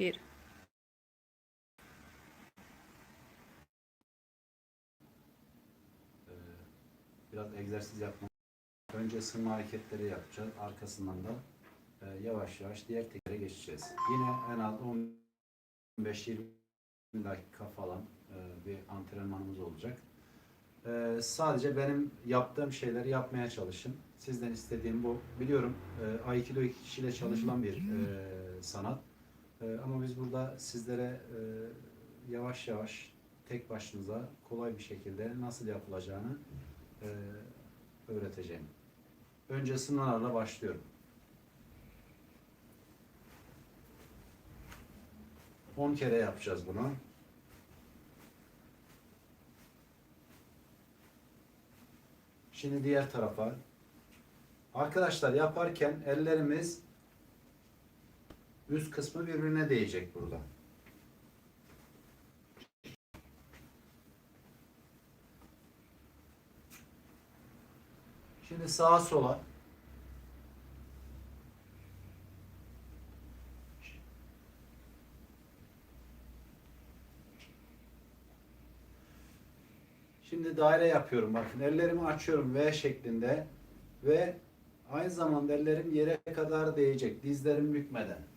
Bir. Ee, biraz egzersiz yapmak. Önce ısınma hareketleri yapacağız. Arkasından da e, yavaş yavaş diğer tekere geçeceğiz. Yine en az 15-20 dakika falan e, bir antrenmanımız olacak. E, sadece benim yaptığım şeyleri yapmaya çalışın. Sizden istediğim bu. Biliyorum e, Aikido iki kişiyle çalışılan bir e, sanat. E, ama biz burada sizlere e, yavaş yavaş tek başınıza kolay bir şekilde nasıl yapılacağını e, öğreteceğim. Önce sınırlarla başlıyorum. 10 kere yapacağız bunu. Şimdi diğer tarafa. Arkadaşlar yaparken ellerimiz üst kısmı birbirine değecek burada. Şimdi sağa sola. Şimdi daire yapıyorum. Bakın ellerimi açıyorum V şeklinde ve aynı zamanda ellerim yere kadar değecek. Dizlerim bükmeden.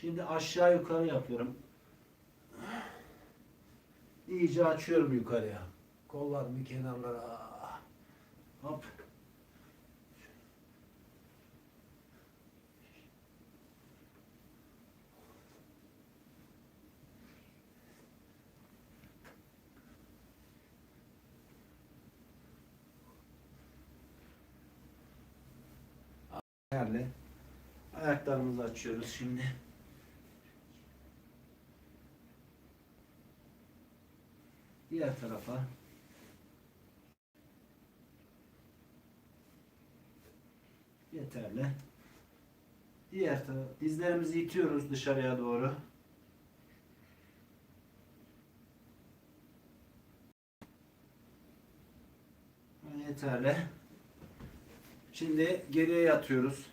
Şimdi aşağı yukarı yapıyorum. İyice açıyorum yukarıya. Kollarımı kenarlara. Hop. Ayaklarımızı açıyoruz şimdi. Diğer tarafa. Yeterli. Diğer taraf. Dizlerimizi itiyoruz dışarıya doğru. Yeterli. Şimdi geriye yatıyoruz.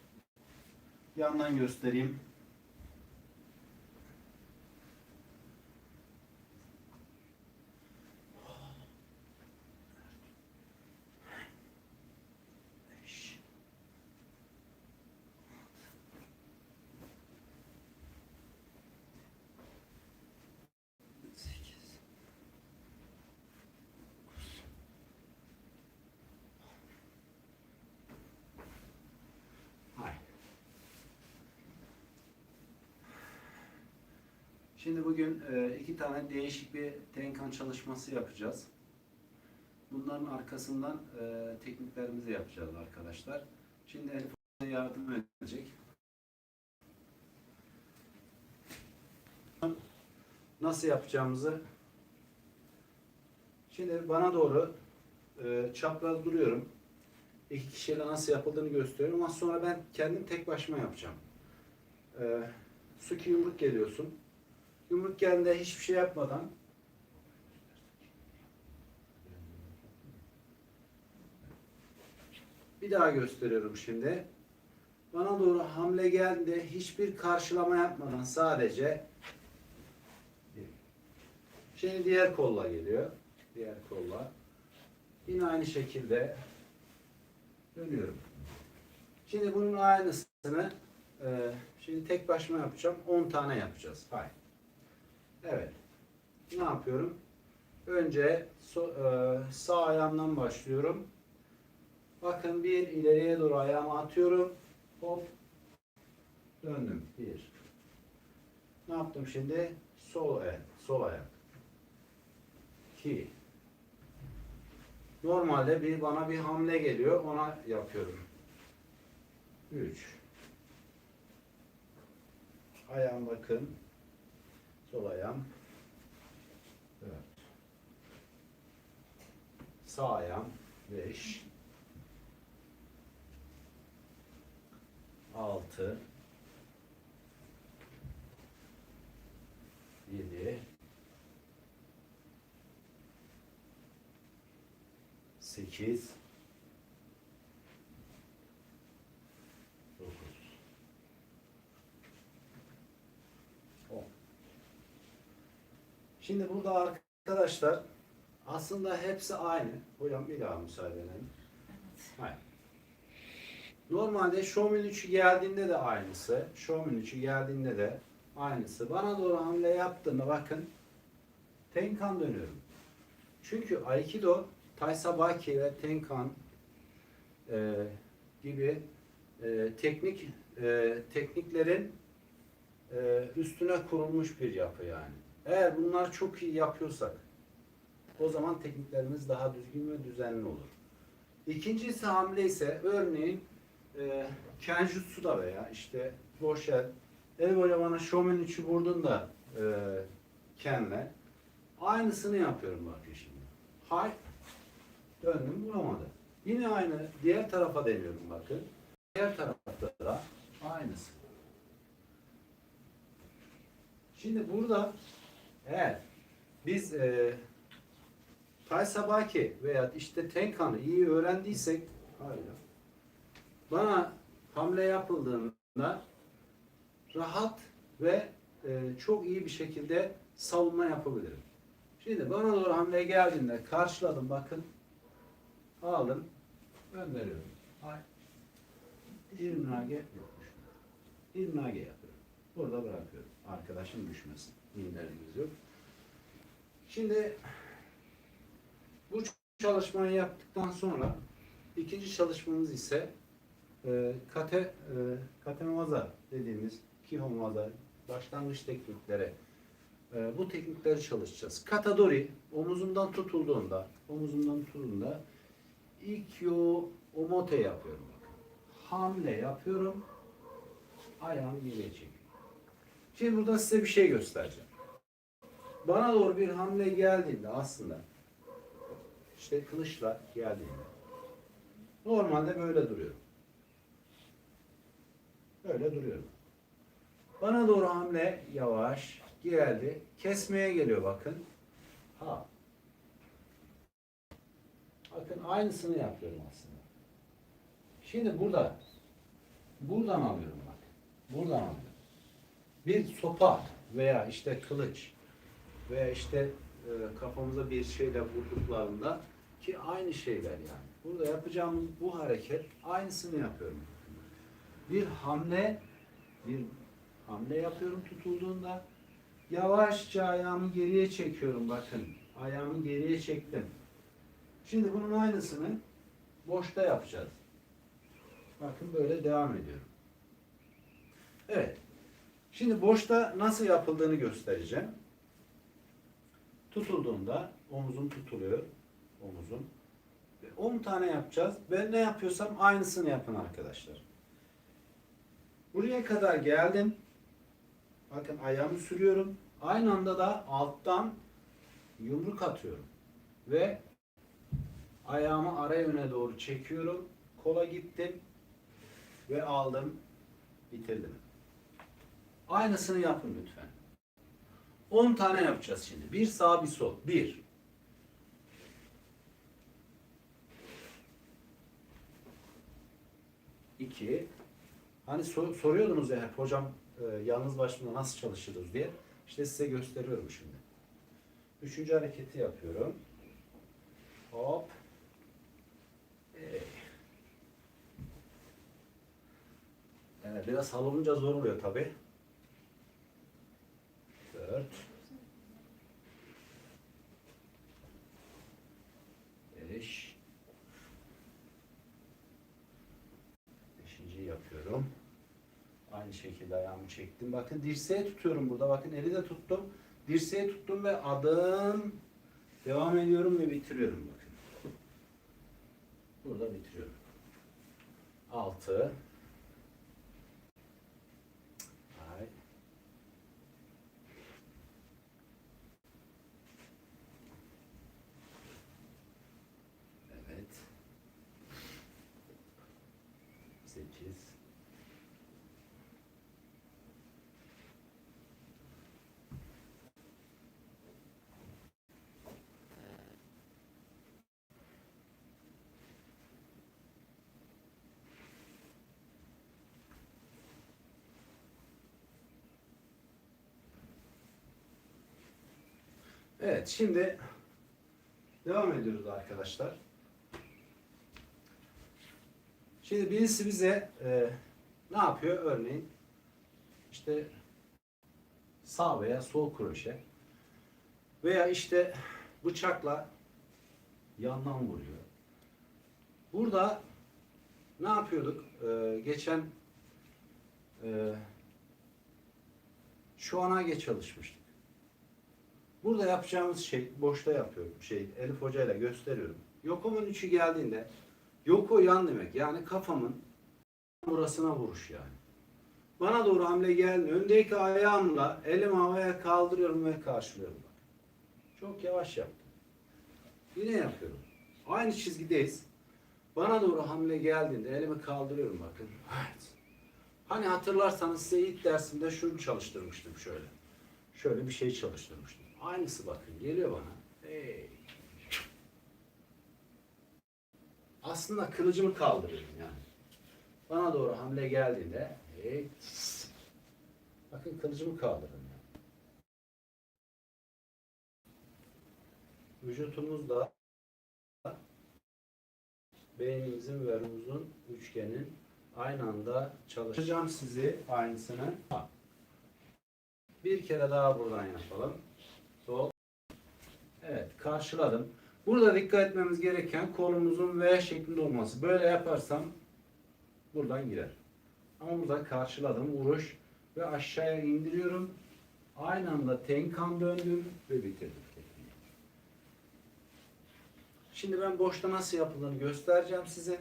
Yandan göstereyim. Şimdi bugün e, iki tane değişik bir tenkan çalışması yapacağız. Bunların arkasından e, tekniklerimizi yapacağız arkadaşlar. Şimdi Elif yardım edecek. Nasıl yapacağımızı Şimdi bana doğru e, çapraz duruyorum. İki kişiyle nasıl yapıldığını gösteriyorum ama sonra ben kendim tek başıma yapacağım. E, Suki yumruk geliyorsun. Yumruk geldiğinde hiçbir şey yapmadan Bir daha gösteriyorum şimdi. Bana doğru hamle geldi. Hiçbir karşılama yapmadan sadece Şimdi diğer kolla geliyor. Diğer kolla. Yine aynı şekilde dönüyorum. Şimdi bunun aynısını şimdi tek başıma yapacağım. 10 tane yapacağız. Hay. Evet. Ne yapıyorum? Önce so, e, sağ ayağımdan başlıyorum. Bakın bir ileriye doğru ayağımı atıyorum. Hop. Döndüm. Bir. Ne yaptım şimdi? Sol ayak. Sol ayak. İki. Normalde bir bana bir hamle geliyor. Ona yapıyorum. Üç. Ayağım bakın. Sol ayağım. Evet. Sağ ayağım. Beş. Altı. Yedi. Sekiz. Şimdi burada arkadaşlar aslında hepsi aynı. Hocam bir daha müsaade edelim. Normalde Xiaomi'nin 3'ü geldiğinde de aynısı. Xiaomi'nin 3'ü geldiğinde de aynısı. Bana doğru hamle yaptığında bakın Tenkan dönüyorum. Çünkü Aikido, Taisabaki ve Tenkan e, gibi e, teknik e, tekniklerin e, üstüne kurulmuş bir yapı yani. Eğer bunlar çok iyi yapıyorsak o zaman tekniklerimiz daha düzgün ve düzenli olur. İkincisi hamle ise örneğin e, Kenjutsu'da veya işte Boşel El böyle bana Shomen 3'ü vurdun da e, Ken'le aynısını yapıyorum bakın şimdi. Hay döndüm vuramadı. Yine aynı diğer tarafa deniyorum bakın. Diğer tarafta da aynısı. Şimdi burada eğer biz e, Taisabaki veya işte Tenkan'ı iyi öğrendiysek hayır. Bana hamle yapıldığında rahat ve e, çok iyi bir şekilde savunma yapabilirim. Şimdi bana doğru hamle geldiğinde karşıladım bakın. Aldım. Gönderiyorum. İrnage yokmuş. İrnage yapıyorum. Burada bırakıyorum. Arkadaşım düşmesin. Minderimiz yok. Şimdi bu çalışmayı yaptıktan sonra ikinci çalışmamız ise e, kate e, katemovaza dediğimiz kihomaza başlangıç teknikleri e, bu teknikleri çalışacağız. Katadori omuzumdan tutulduğunda omuzumdan tutulduğunda ikyo omote yapıyorum. Hamle yapıyorum. Ayağımı geriye çekiyorum. Şimdi burada size bir şey göstereceğim. Bana doğru bir hamle geldiğinde aslında işte kılıçla geldiğinde normalde böyle duruyorum. Böyle duruyorum. Bana doğru hamle yavaş geldi. Kesmeye geliyor bakın. Ha. Bakın aynısını yapıyorum aslında. Şimdi burada buradan alıyorum bak. Buradan alıyorum. Bir sopa veya işte kılıç veya işte e, kafamıza bir şeyle vurduklarında ki aynı şeyler yani. Burada yapacağımız bu hareket aynısını yapıyorum. Bir hamle bir hamle yapıyorum tutulduğunda yavaşça ayağımı geriye çekiyorum bakın. Ayağımı geriye çektim. Şimdi bunun aynısını boşta yapacağız. Bakın böyle devam ediyorum. Evet. Şimdi boşta nasıl yapıldığını göstereceğim. Tutulduğunda omuzum tutuluyor. Omuzum. Ve 10 tane yapacağız. Ben ne yapıyorsam aynısını yapın arkadaşlar. Buraya kadar geldim. Bakın ayağımı sürüyorum. Aynı anda da alttan yumruk atıyorum. Ve ayağımı ara yöne doğru çekiyorum. Kola gittim. Ve aldım. Bitirdim. Aynısını yapın lütfen. 10 tane yapacağız şimdi. Bir sağ bir sol. Bir. İki. Hani sor, soruyordunuz ya hep hocam e, yalnız başımda nasıl çalışırız diye. İşte size gösteriyorum şimdi. Üçüncü hareketi yapıyorum. Hop. Evet. Yani biraz havlunca zor oluyor tabii. 4 5 5. yapıyorum. Aynı şekilde ayağımı çektim. Bakın dirseğe tutuyorum burada. Bakın eli de tuttum. Dirseğe tuttum ve adım devam ediyorum ve bitiriyorum bakın. Burada bitiriyorum. 6 8 Evet şimdi devam ediyoruz arkadaşlar. Şimdi birisi bize e, ne yapıyor? Örneğin işte sağ veya sol kroşe veya işte bıçakla yandan vuruyor. Burada ne yapıyorduk? Ee, geçen e, şu ana geç çalışmıştık. Burada yapacağımız şey, boşta yapıyorum. Şey, Elif Hoca ile gösteriyorum. Yokomun üçü geldiğinde, yoko yan demek. Yani kafamın burasına vuruş yani. Bana doğru hamle gelmiyor. Öndeki ayağımla elimi havaya kaldırıyorum ve karşılıyorum. Bak. Çok yavaş yaptım. Yine yapıyorum. Aynı çizgideyiz. Bana doğru hamle geldiğinde elimi kaldırıyorum bakın. Evet. Hani hatırlarsanız size ilk dersimde şunu çalıştırmıştım şöyle. Şöyle bir şey çalıştırmıştım. Aynısı bakın geliyor bana. Hey. Aslında kılıcımı kaldırıyorum yani. Bana doğru hamle geldiğinde hey. Bakın kılıcımı kaldırdım yani. Vücutumuzda beynimizin ve ruhumuzun üçgenin aynı anda çalışacağım sizi aynısını. Bir kere daha buradan yapalım. Sol. Evet karşıladım. Burada dikkat etmemiz gereken kolumuzun V şeklinde olması. Böyle yaparsam buradan girer. Ama burada karşıladım vuruş ve aşağıya indiriyorum. Aynı anda tenkan döndüm ve bitirdim. Şimdi ben boşta nasıl yapıldığını göstereceğim size.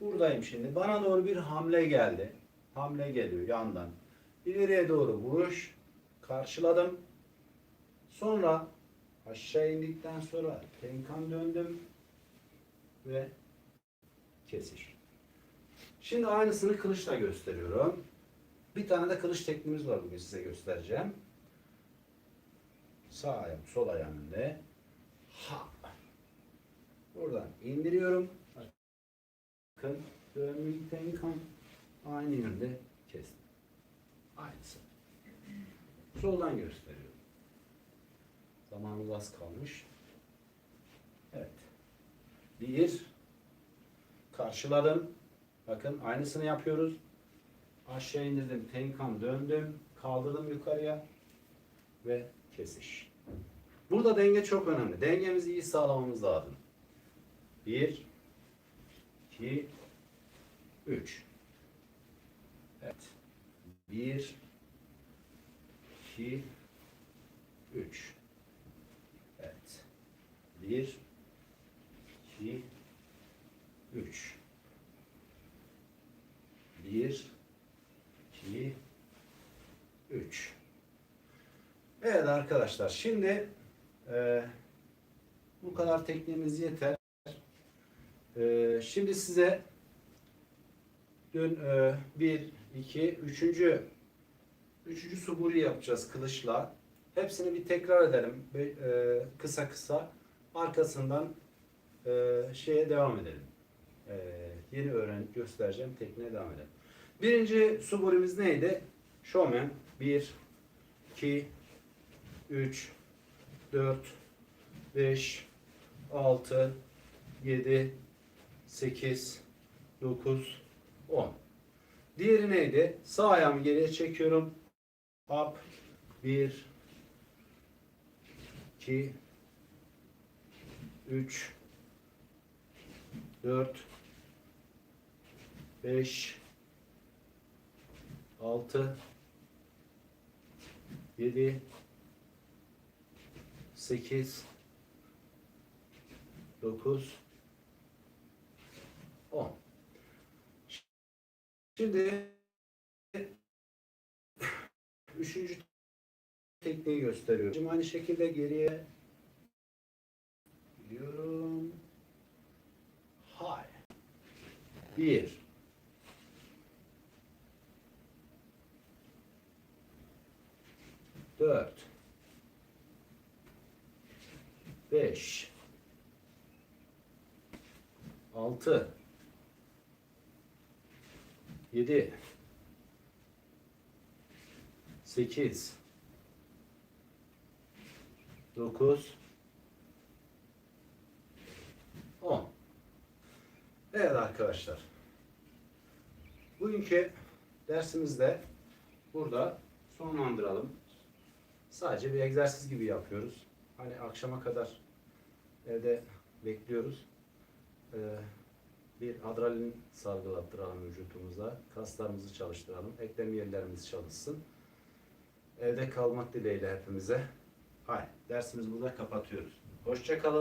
Buradayım şimdi. Bana doğru bir hamle geldi. Hamle geliyor yandan. İleriye doğru vuruş. Karşıladım. Sonra aşağı indikten sonra tenkan döndüm. Ve kesiş. Şimdi aynısını kılıçla gösteriyorum. Bir tane de kılıç tekniğimiz var bugün size göstereceğim. Sağ ayağım, sol ayağım önde. Ha. Buradan indiriyorum. Bakın dönmüş tenkan aynı yönde kestim. Aynısı. Soldan gösteriyorum. Zamanımız az kalmış. Evet. Bir. Karşıladım. Bakın aynısını yapıyoruz. Aşağı indirdim. Tenkan döndüm. Kaldırdım yukarıya. Ve kesiş. Burada denge çok önemli. Dengemizi iyi sağlamamız lazım. Bir, iki, üç. Evet. Bir, iki, üç. Bir, iki, üç. Bir, iki, üç. Evet arkadaşlar şimdi e, bu kadar tekniğimiz yeter. E, şimdi size dün e, bir, iki, üçüncü üçüncü suburi yapacağız kılıçla. Hepsini bir tekrar edelim e, kısa kısa. Arkasından e, şeye devam edelim. E, yeni öğren göstereceğim tekniğe devam edelim. Birinci suburimiz neydi? Showman 1 2 3 4 5 6 7 8 9 10 Diğeri neydi? Sağ ayağımı geriye çekiyorum. Up 1 2 3 4 5 6 7 8 9 10 Şimdi üçüncü tekniği gösteriyorum. Şimdi aynı şekilde geriye gidiyorum. Hay. Bir. Dört. Beş. Altı. Yedi. Sekiz. 9 10 Evet arkadaşlar. Bugünkü dersimizde burada sonlandıralım. Sadece bir egzersiz gibi yapıyoruz. Hani akşama kadar evde bekliyoruz. Ee, bir adrenalin salgılattıralım vücutumuza. Kaslarımızı çalıştıralım. Eklem yerlerimiz çalışsın. Evde kalmak dileğiyle hepimize. Hayır, dersimizi burada kapatıyoruz. Hoşçakalın.